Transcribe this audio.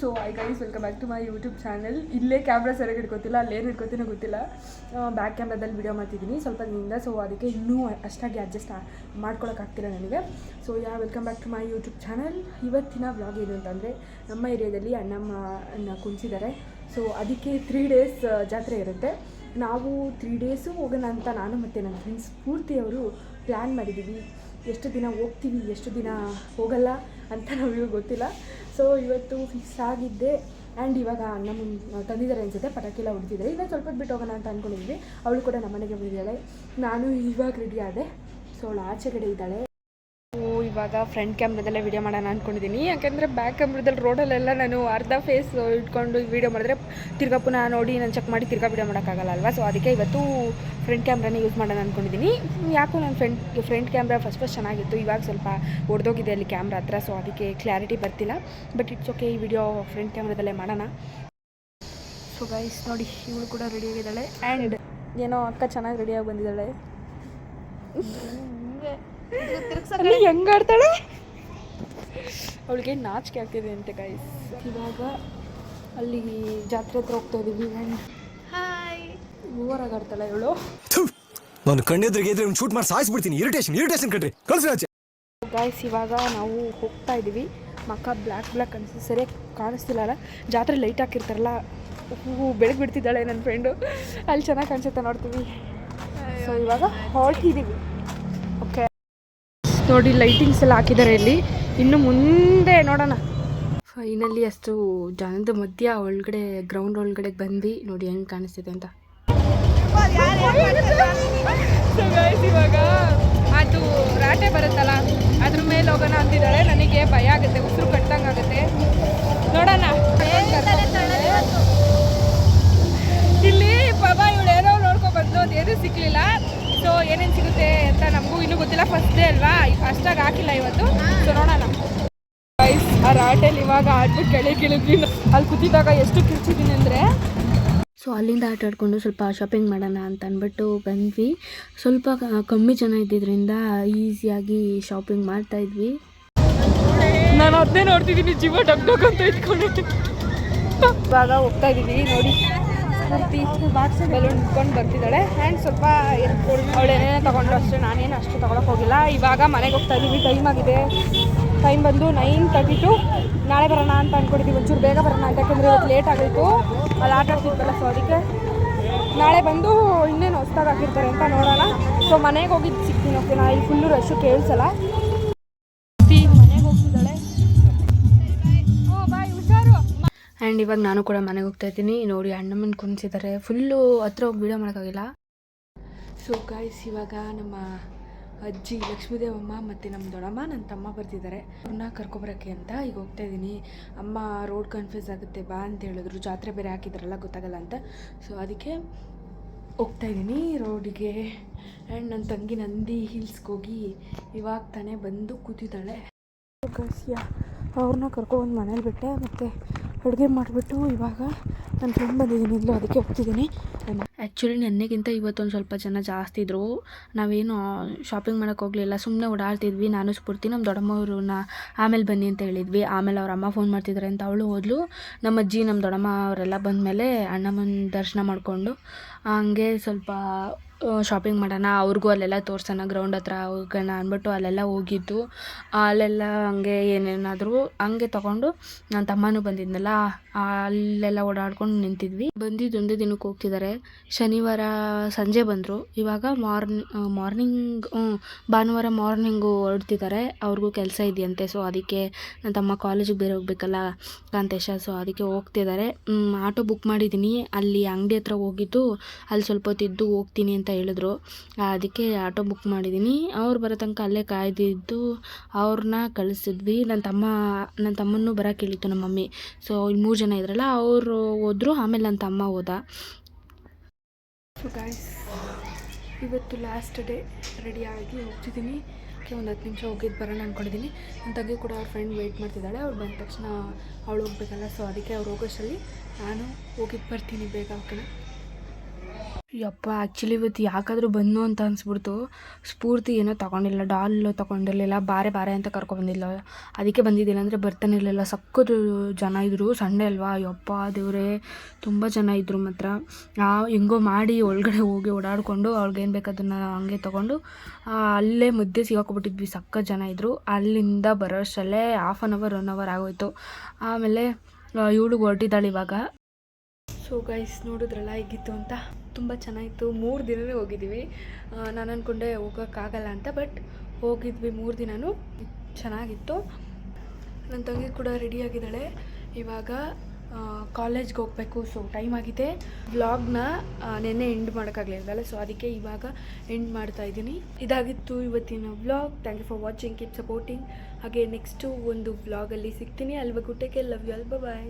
So hi guys welcome back to my YouTube channel ಇಲ್ಲೇ camera ಸರಿಯಾಗಿ ಇಟ್ಕೋತಿಲ್ಲ ಅಲ್ಲೇನು ಇಟ್ಕೊತೀನಿ ಗೊತ್ತಿಲ್ಲ. ಬ್ಯಾಕ್ ಕ್ಯಾಮ್ರಾದಲ್ಲಿ ವಿಡಿಯೋ ಮಾಡ್ತಿದ್ದೀನಿ ಸ್ವಲ್ಪ ದಿನದಿಂದ. ಸೊ ಅದಕ್ಕೆ ಇನ್ನೂ ಅಷ್ಟಾಗಿ ಅಡ್ಜಸ್ಟ್ ಮಾಡ್ಕೊಳಕ್ಕಾಗ್ತಿಲ್ಲ ನನಗೆ. So ya welcome back to my YouTube channel ಇವತ್ತಿನ ವ್ಲಾಗ್ ಏನು ಅಂತಂದರೆ, ನಮ್ಮ ಏರಿಯಾದಲ್ಲಿ ಅಣ್ಣಮ್ಮ ಅನ್ನ ಕುಣಿಸಿದ್ದಾರೆ ಸೊ ಅದಕ್ಕೆ ತ್ರೀ ಡೇಸ್ ಜಾತ್ರೆ ಇರುತ್ತೆ. ನಾವು ತ್ರೀ ಡೇಸು ಹೋಗೋಣ ಅಂತ ನಾನು ಮತ್ತು ನನ್ನ ಫ್ರೆಂಡ್ಸ್ ಪೂರ್ತಿಯವರು ಪ್ಲ್ಯಾನ್ ಮಾಡಿದ್ದೀವಿ ಎಷ್ಟು ದಿನ ಹೋಗ್ತೀವಿ, ಎಷ್ಟು ದಿನ ಹೋಗಲ್ಲ. ಅಂತ ನಮಗೂ ಗೊತ್ತಿಲ್ಲ. ಸೊ ಇವತ್ತು ಫಿಕ್ಸ್ ಆಗಿದ್ದೆ. ಆ್ಯಂಡ್ ಇವಾಗ ನಮ್ಮ ತಂದಿದ್ದಾರೆ ಅನಿಸುತ್ತೆ. ಪಟಾಕಿ ಎಲ್ಲ ಹೊಡ್ತಿದ್ದಾರೆ ಇಲ್ಲ ಸ್ವಲ್ಪ ಬಿಟ್ಟು ಹೋಗೋಣ ಅಂತ ಅಂದ್ಕೊಂಡಿದ್ವಿ ಅವಳು ಕೂಡ ನಮ್ಮನೆಗೆ ಬಂದಿದ್ದಾಳೆ. ನಾನು ಇವಾಗ ರೆಡಿ ಆದೆ. ಸೊ ಅವಳು ಆಚೆ ಕಡೆ ಇದ್ದಾಳೆ. ಇವಾಗ ಫ್ರಂಟ್ ಕ್ಯಾಮ್ರಾದಲ್ಲೇ ವೀಡಿಯೋ ಮಾಡೋಣ ಅಂದ್ಕೊಂಡಿದ್ದೀನಿ ಯಾಕೆಂದರೆ ಬ್ಯಾಕ್ ಕ್ಯಾಮ್ರಾದಲ್ಲಿ ರೋಡಲ್ಲೆಲ್ಲ ನಾನು ಅರ್ಧ ಫೇಸ್ ಇಟ್ಕೊಂಡು ವೀಡಿಯೋ ಮಾಡಿದ್ರೆ ತಿರ್ಗಾ ಪುನಃ ನೋಡಿ, ನಾನು ಚೆಕ್ ಮಾಡಿ ತಿರ್ಗಾ ವೀಡಿಯೋ ಮಾಡೋಕ್ಕಾಗಲ್ಲ ಅಲ್ವಾ? ಸೊ ಅದಕ್ಕೆ ಇವತ್ತು ಫ್ರಂಟ್ ಕ್ಯಾಮ್ರಾನೇ ಯೂಸ್ ಮಾಡೋಣ ಅಂದ್ಕೊಂಡಿದ್ದೀನಿ ಯಾಕೋ ನನ್ನ front front camera first first ಚೆನ್ನಾಗಿತ್ತು. ಇವಾಗ ಸ್ವಲ್ಪ ಒಡೆದೋಗಿದೆ ಅಲ್ಲಿ ಕ್ಯಾಮ್ರಾ ಹತ್ರ ಸೊ ಅದಕ್ಕೆ ಕ್ಲಾರಿಟಿ ಬರ್ತಿಲ್ಲ. ಬಟ್ ಇಟ್ಸ್ ಓಕೆ ಈ ವಿಡಿಯೋ ಫ್ರಂಟ್ ಕ್ಯಾಮ್ರಾದಲ್ಲೇ ಮಾಡೋಣ. ಸೊ ಗೈಸ್ ನೋಡಿ, ಇವಳು ಕೂಡ ರೆಡಿ ಆಗಿದ್ದಾಳೆ. ಆ್ಯಂಡ್ ಏನೋ ಅಕ್ಕ ಚೆನ್ನಾಗಿ ರೆಡಿಯಾಗಿ ಬಂದಿದ್ದಾಳೆ. ಹೆಂಗ್ ಆಡ್ತಾಳೆ? ಅವಳಿಗೆ ನಾಚಿಕೆ ಆಗ್ತಿದೆ ಅಂತೆ ಗೈಸ್ ಇವಾಗ ಅಲ್ಲಿ ಜಾತ್ರೆ ಹತ್ರ ಹೋಗ್ತಾ ಇದೀವಿ ಓವರಾಗಿ ಆಡ್ತಾಳೆ ಇವಳು. ನಾನು ಕಣ್ಣೆದ್ರಿಗೆ ಇದ್ರೆ ಶೂಟ್ ಮಾಡಿ ಸಾಯಿಸ್ಬಿಡ್ತೀನಿ. ಇರಿಟೇಷನ್ ಇರಿಟೇಷನ್ ಕಣ್ರಿ. ಕಳ್ಸಿ ಆಚೆ. ಗಾಯ್ಸ್ ಇವಾಗ ನಾವು ಹೋಗ್ತಾ ಇದ್ದೀವಿ. ಮಕ್ಕ ಬ್ಲ್ಯಾಕ್ ಬ್ಲ್ಯಾಕ್ ಅನಿಸಿ ಸರಿಯಾಗಿ ಕಾಣಿಸ್ತಿಲ್ಲ ಜಾತ್ರೆ ಲೈಟ್ ಹಾಕಿರ್ತಾರಲ್ಲ ಹೂ ಬೆಳಗ್ಗೆ ಬಿಡ್ತಿದ್ದಾಳೆ ನನ್ನ ಫ್ರೆಂಡು ಅಲ್ಲಿ ಚೆನ್ನಾಗಿ ಕಾಣಿಸುತ್ತೆ ನೋಡ್ತೀವಿ. ಸೊ ಇವಾಗ ಹೊರಟಿದ್ದೀವಿ ಓಕೆ ನೋಡಿ ಲೈಟಿಂಗ್ಸ್ ಎಲ್ಲ ಹಾಕಿದ್ದಾರೆ ಇಲ್ಲಿ. ಇನ್ನು ಮುಂದೆ ನೋಡೋಣ. ಫೈನಲಿ ಅಷ್ಟು ಜನದ ಮಧ್ಯ ಒಳಗಡೆ ಗ್ರೌಂಡ್ ಒಳಗಡೆ ಬಂದ್ವಿ. ನೋಡಿ ಹೆಂಗೆ ಕಾಣಿಸ್ತಿದೆ ಅಂತ. ಇವಾಗ ಅದು ರಾಟೆ ಬರುತ್ತಲ್ಲ, ಅದ್ರ ಮೇಲೆ ಹೋಗೋಣ ಅಂತಿದ್ದಾಳೆ ನನಗೆ ಭಯ ಆಗುತ್ತೆ, ಉಸಿರು ಕಟ್ಟಂಗೆ ಆಗುತ್ತೆ ನೋಡೋಣ ಇಲ್ಲಿ ಪಾಪ ಇವಳು ಏನೋ ನೋಡ್ಕೊ ಬಂದು ಅದೇನು ಸಿಕ್ಲಿಲ್ಲ ಸೊ ಏನೇನು ಸಿಗುತ್ತೆ ಅಂತ ನಮಗೂ ಇನ್ನೂ ಗೊತ್ತಿಲ್ಲ ಫಸ್ಟ್ ಡೇ ಅಲ್ವಾ ಅಷ್ಟಾಗಿ ಹಾಕಿಲ್ಲ ಇವತ್ತು. ಸೊ ನೋಡೋಣ. ಗೈಸ್ ಆ ರಾಟೆಲಿ ಇವಾಗ ಆಡ್ಬಿಟ್ಟು ಕೆಳಗೆ ಇಳಿದ್ವಿ ಅಲ್ಲಿ ಕೂತಿದ್ದಾಗ ಎಷ್ಟು ಕಿರ್ಚಿದ್ದೀನಿ ಅಂದರೆ ಸೊ ಅಲ್ಲಿಂದ ಆಟ ಆಡ್ಕೊಂಡು ಸ್ವಲ್ಪ ಶಾಪಿಂಗ್ ಮಾಡೋಣ ಅಂತ ಅಂದ್ಬಿಟ್ಟು ಬಂದ್ವಿ. ಸ್ವಲ್ಪ ಕಮ್ಮಿ ಜನ ಇದ್ದಿದ್ದರಿಂದ ಈಸಿಯಾಗಿ ಶಾಪಿಂಗ್ ಮಾಡ್ತಾ ಇದ್ವಿ. ನಾನು ಅದನ್ನೇ ನೋಡ್ತಿದ್ದೀನಿ ಜೀವ ಡಗ್ ಡಗ್ ಅಂತ ಇವಾಗ ಹೋಗ್ತಾ ಇದ್ದೀವಿ ನೋಡಿ. ಬಲೂನ್ ಇಟ್ಕೊಂಡು ಬರ್ತಿದ್ದಾಳೆ. ಆ್ಯಂಡ್ ಸ್ವಲ್ಪ ಅವಳು ತೊಗೊಂಡ್ರು ತೊಗೊಂಡು ಅಷ್ಟೇ, ನಾನೇನು ಅಷ್ಟು ತೊಗೊಳಕ್ಕೆ ಹೋಗಿಲ್ಲ. ಇವಾಗ ಮನೆಗೆ ಹೋಗ್ತಾ ಇದ್ದೀವಿ ಟೈಮ್ ಆಗಿದೆ. ಟೈಮ್ ಬಂದು ನೈನ್ ತರ್ಟಿ ಟು ನಾಳೆ ಬರೋಣ ಅಂತ ಅಂದ್ಕೊಂಡಿದ್ದೀವಿ ಒಂಚೂರು ಬೇಗ ಬರೋಣ ಅಂತ, ಯಾಕಂದರೆ ಇವತ್ತು ಲೇಟ್ ಆಗಿತ್ತು ಅಲ್ಲಿ, ಆಟ ಆಡ್ತಿದ್ವಲ್ಲ ಸೊ ಅದಕ್ಕೆ. ನಾಳೆ ಬಂದು ಇನ್ನೇನು ಹೊಸ್ದಾಗಿ ಹಾಕಿರ್ತಾರೆ ಅಂತ ನೋಡೋಣ. ಸೊ ಮನೆಗೆ ಹೋಗಿದ್ದು ಸಿಗ್ತೀನಿ ಓಕೆ ನಾ ಇಲ್ಲಿ ಫುಲ್ಲು ರಶ್ಶು ಕೇಳಿಸಲ್ಲ. ಆ್ಯಂಡ್ ಇವಾಗ ನಾನು ಕೂಡ ಮನೆಗೆ ಹೋಗ್ತಾ ಇದ್ದೀನಿ. ನೋಡಿ ಅಣ್ಣಮ್ಮನ ಕುಣಿಸಿದ್ದಾರೆ ಫುಲ್ಲು ಹತ್ರ ಹೋಗಿ ವೀಡಿಯೋ ಮಾಡೋಕ್ಕಾಗಿಲ್ಲ. ಸೊ ಗಾಯ್ಸ್ ಇವಾಗ ನಮ್ಮ ಅಜ್ಜಿ ಲಕ್ಷ್ಮೀದೇವಮ್ಮ ಮತ್ತು ನಮ್ಮ ದೊಡ್ಡಮ್ಮ ನನ್ನ ತಮ್ಮ ಬರ್ತಿದ್ದಾರೆ ಅವ್ರನ್ನ ಕರ್ಕೊಬರೋಕ್ಕೆ ಅಂತ ಈಗ ಹೋಗ್ತಾ ಇದ್ದೀನಿ. ಅಮ್ಮ ರೋಡ್ ಕನ್ಫ್ಯೂಸ್ ಆಗುತ್ತೆ, ಬಾ ಅಂತ ಹೇಳಿದ್ರು. ಜಾತ್ರೆ ಬೇರೆ ಹಾಕಿದ್ರಲ್ಲ, ಗೊತ್ತಾಗಲ್ಲ ಅಂತ. ಸೊ ಅದಕ್ಕೆ ಹೋಗ್ತಾ ಇದ್ದೀನಿ ರೋಡಿಗೆ ಆ್ಯಂಡ್ ನನ್ನ ತಂಗಿ ನಂದಿ ಹಿಲ್ಸ್ಗೆ ಹೋಗಿ ಇವಾಗ ತಾನೇ ಬಂದು ಕೂತಿದ್ದಾಳೆ. ಅವ್ರನ್ನ ಕರ್ಕೊಬಂದು ಮನೇಲಿ ಬಿಟ್ಟೆ. ಮತ್ತು ಅಡುಗೆ ಮಾಡಿಬಿಟ್ಟು ಇವಾಗ ನನ್ನ ಫ್ರೆಂಡ್ ಬಂದಿದ್ದೀನಿ, ಇಲ್ಲ ಅದಕ್ಕೆ ಹೋಗ್ತಿದ್ದೀನಿ. ಆ್ಯಕ್ಚುಲಿ ನೆನ್ನೆಗಿಂತ ಇವತ್ತೊಂದು ಸ್ವಲ್ಪ ಜನ ಜಾಸ್ತಿ ಇದ್ದರು ನಾವೇನು ಶಾಪಿಂಗ್ ಮಾಡೋಕ್ಕೆ ಹೋಗಲಿಲ್ಲ ಸುಮ್ಮನೆ ಓಡಾಡ್ತಿದ್ವಿ. ನಾನು ಸ್ಫೂರ್ತಿ ನಮ್ಮ ದೊಡ್ಡಮ್ಮವ್ರನ್ನ ಆಮೇಲೆ ಬನ್ನಿ ಅಂತ ಹೇಳಿದ್ವಿ. ಆಮೇಲೆ ಅವ್ರ ಅಮ್ಮ ಫೋನ್ ಮಾಡ್ತಿದ್ದಾರೆ ಅಂತ ಅವಳು ಹೋದ್ಲು. ನಮ್ಮ ಅಜ್ಜಿ ನಮ್ಮ ದೊಡ್ಡಮ್ಮ ಅವರೆಲ್ಲ ಬಂದಮೇಲೆ ಅಣ್ಣಮ್ಮನ ದರ್ಶನ ಮಾಡಿಕೊಂಡು, ಹಂಗೆ ಸ್ವಲ್ಪ ಶಾಪಿಂಗ್ ಮಾಡೋಣ, ಅವ್ರಿಗೂ ಅಲ್ಲೆಲ್ಲ ತೋರ್ಸೋಣ ಗ್ರೌಂಡ್ ಹತ್ರ ಹೋಗೋಣ ಅಂದ್ಬಿಟ್ಟು ಅಲ್ಲೆಲ್ಲ ಹೋಗಿದ್ದು. ಅಲ್ಲೆಲ್ಲ ಹಂಗೆ ಏನೇನಾದರೂ ಹಂಗೆ ತೊಗೊಂಡು ನನ್ನ ತಮ್ಮನೂ ಬಂದಿದ್ನಲ್ಲ, ಅಲ್ಲೆಲ್ಲ ಓಡಾಡ್ಕೊಂಡು ನಿಂತಿದ್ವಿ. ಬಂದಿದ್ದು ಒಂದೇ ದಿನಕ್ಕೆ ಹೋಗ್ತಿದ್ದಾರೆ. ಶನಿವಾರ ಸಂಜೆ ಬಂದರು. ಇವಾಗ ಮಾರ್ನಿ ಮಾರ್ನಿಂಗ್ ಭಾನುವಾರ ಮಾರ್ನಿಂಗು ಹೊರಡ್ತಿದ್ದಾರೆ. ಅವ್ರಿಗೂ ಕೆಲಸ ಇದೆಯಂತೆ ಸೊ ಅದಕ್ಕೆ ನನ್ನ ತಮ್ಮ ಕಾಲೇಜಿಗೆ ಬೇರೆ ಹೋಗ್ಬೇಕಲ್ಲ, ಕಾಂತೇಶ ಸೊ ಅದಕ್ಕೆ ಹೋಗ್ತಿದ್ದಾರೆ. ಆಟೋ ಬುಕ್ ಮಾಡಿದ್ದೀನಿ. ಅಲ್ಲಿ ಅಂಗಡಿ ಹತ್ರ ಹೋಗಿದ್ದು, ಅಲ್ಲಿ ಸ್ವಲ್ಪ ಹೊತ್ತಿದ್ದು ಹೋಗ್ತೀನಿ ಅಂತ ಹೇಳಿದ್ರು. ಅದಕ್ಕೆ ಆಟೋ ಬುಕ್ ಮಾಡಿದ್ದೀನಿ ಅವ್ರು ಬರೋ ತನಕ ಅಲ್ಲೇ ಕಾಯ್ದಿದ್ದು ಅವ್ರನ್ನ ಕಳಿಸಿದ್ವಿ. ನನ್ನ ತಮ್ಮ ನನ್ನ ತಮ್ಮನ್ನು ಬರೋಕೆ ಹೇಳಿತ್ತು ನಮ್ಮ ಮಮ್ಮಿ. ಸೊ ಇಲ್ಲಿ ಮೂರು ಜನ ಇದ್ರಲ್ಲ, ಅವರು ಹೋದರು, ಆಮೇಲೆ ನನ್ನ ತಮ್ಮ ಹೋದ. ಗಾಯ್ಸ್ ಇವತ್ತು ಲಾಸ್ಟ್ ಡೇ ರೆಡಿಯಾಗಿ ಹೋಗ್ತಿದ್ದೀನಿ ಒಂದು ಹತ್ತು ನಿಮಿಷ ಹೋಗಿದ್ದು ಬರೋಣ ಅಂದ್ಕೊಂಡಿದ್ದೀನಿ ನನ್ನ ತಂಗಿ ಕೂಡ ಅವ್ರ ಫ್ರೆಂಡ್ ವೆಯ್ಟ್ ಮಾಡ್ತಿದ್ದಾಳೆ. ಅವ್ರು ಬಂದ ತಕ್ಷಣ ಅವಳು ಹೋಗ್ಬೇಕಲ್ಲ. ಸೊ ಅದಕ್ಕೆ ಅವ್ರು ಹೋಗೋಷ್ಟರಲ್ಲಿ ನಾನು ಹೋಗಿದ್ದು ಬರ್ತೀನಿ ಬೇಗ ಓಕೆನಾ ಯಪ್ಪ ಆ್ಯಕ್ಚುಲಿ ಇವತ್ತು ಯಾಕಾದರೂ ಬಂದು ಅಂತ ಅನಿಸ್ಬಿಡ್ತು. ಸ್ಫೂರ್ತಿ ಏನೋ ತೊಗೊಂಡಿಲ್ಲ ಡಾಲ್ ತೊಗೊಂಡಿರಲಿಲ್ಲ, ಬಾರೆ ಬಾರೆ ಅಂತ ಕರ್ಕೊಬಂದಿಲ್ಲ ಅದಕ್ಕೆ ಬಂದಿದ್ದಿಲ್ಲ ಅಂದರೆ ಬರ್ತಾನೆ ಇರಲಿಲ್ಲ. ಸಕ್ಕತ್ತು ಜನ ಇದ್ದರು ಸಂಡೇ ಅಲ್ವಾ? ಯಪ್ಪ, ದೇವರೇ, ತುಂಬ ಜನ ಇದ್ದರು ಮಾತ್ರ. ಆ, ಹೆಂಗೋ ಮಾಡಿ ಒಳಗಡೆ ಹೋಗಿ ಓಡಾಡಿಕೊಂಡು ಅವ್ಳಿಗೇನು ಬೇಕು ಅದನ್ನು ಹಂಗೆ ತೊಗೊಂಡು ಅಲ್ಲೇ ಮುದ್ದೆ ಸಿಗಾಕೊಬಿಟ್ಟಿದ್ವಿ. ಸಕ್ಕ ಜನ ಇದ್ದರು ಅಲ್ಲಿಂದ ಬರೋಷ್ಟರಲ್ಲೇ half an hour one hour ಆಗೋಯ್ತು. ಆಮೇಲೆ ಇವಳು ಹೊರಟಿದ್ದಾಳೆ ಇವಾಗ. ಸೊ ಗೈಸ್ ನೋಡಿದ್ರಲ್ಲ, ಹೇಗಿತ್ತು ಅಂತ? ತುಂಬ ಚೆನ್ನಾಗಿತ್ತು. ಮೂರು ದಿನವೇ ಹೋಗಿದ್ದೀವಿ. ನಾನು ಅಂದ್ಕೊಂಡೆ ಹೋಗೋಕ್ಕಾಗಲ್ಲ ಅಂತ ಬಟ್ ಹೋಗಿದ್ವಿ ಮೂರು ದಿನವೂ ಚೆನ್ನಾಗಿತ್ತು. ನನ್ನ ತಂಗಿ ಕೂಡ ರೆಡಿಯಾಗಿದ್ದಾಳೆ ಇವಾಗ ಕಾಲೇಜ್ಗೆ ಹೋಗಬೇಕು. ಸೊ ಟೈಮ್ ಆಗಿದೆ. ವ್ಲಾಗ್ನ ನೆನ್ನೆ ಎಂಡ್ ಮಾಡೋಕ್ಕಾಗಲಿಲ್ವಲ್ಲ? ಸೊ ಅದಕ್ಕೆ ಇವಾಗ ಎಂಡ್ ಮಾಡ್ತಾ ಇದ್ದೀನಿ. ಇದಾಗಿತ್ತು ಇವತ್ತಿನ vlog thank you for watching keep supporting ಹಾಗೆ ನೆಕ್ಸ್ಟು ಒಂದು ವ್ಲಾಗಲ್ಲಿ ಸಿಗ್ತೀನಿ. ಅಲ್ವಾ ಗುಟ್ಟಕ್ಕೆ ಲವ್ ಯು ಅಲ್ಬ ಬಾಯ್